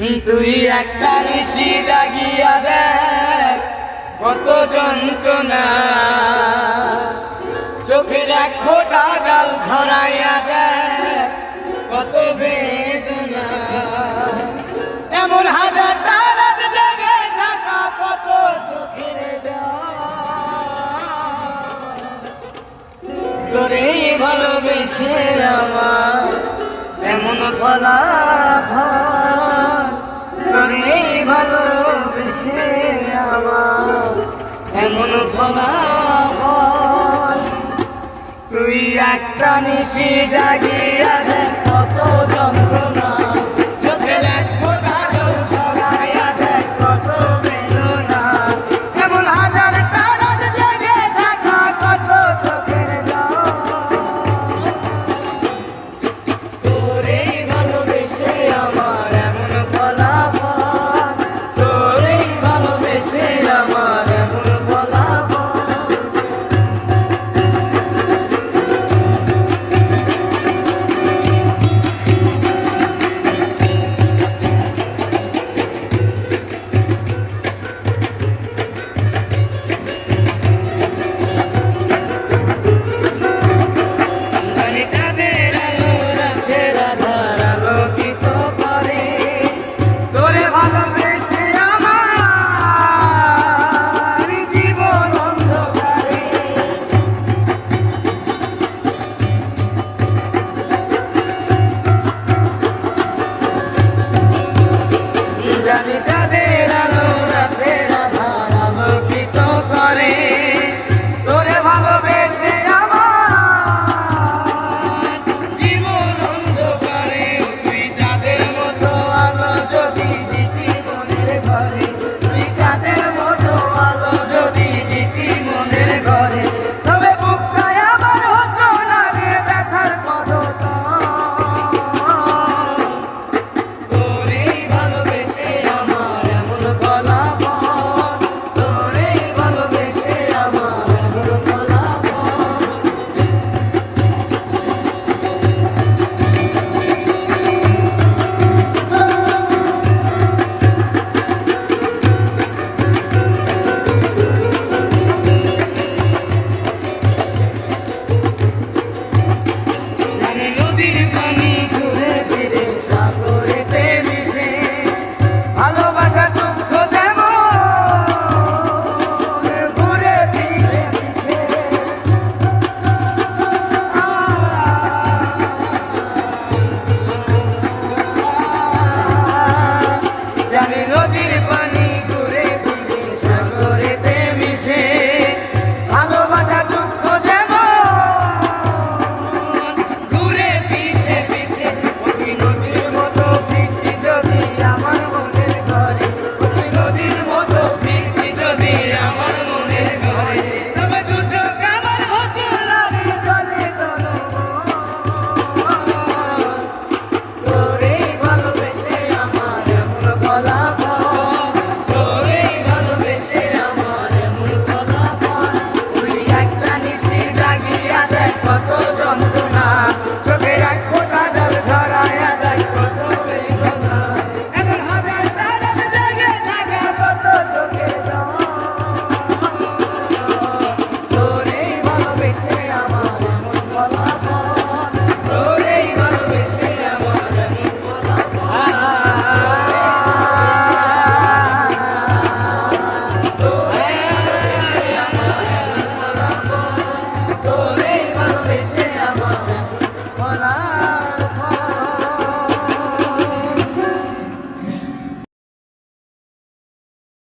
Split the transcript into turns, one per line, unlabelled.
তুই একটা ঋষি জাগিয়া দেখ, কত যন্ত্রণা। চোখের এক ফোটা গাল ছড়াইয়া দেখ, কত বেদনা। এমন হাজার তারাত জেগে থাকা কত চোখের তোরে ভালোবেসে আমার, এমন তোরে ভালোবেসে আমার এমন ফলাফল তুই একটা নিশি জাগিয়া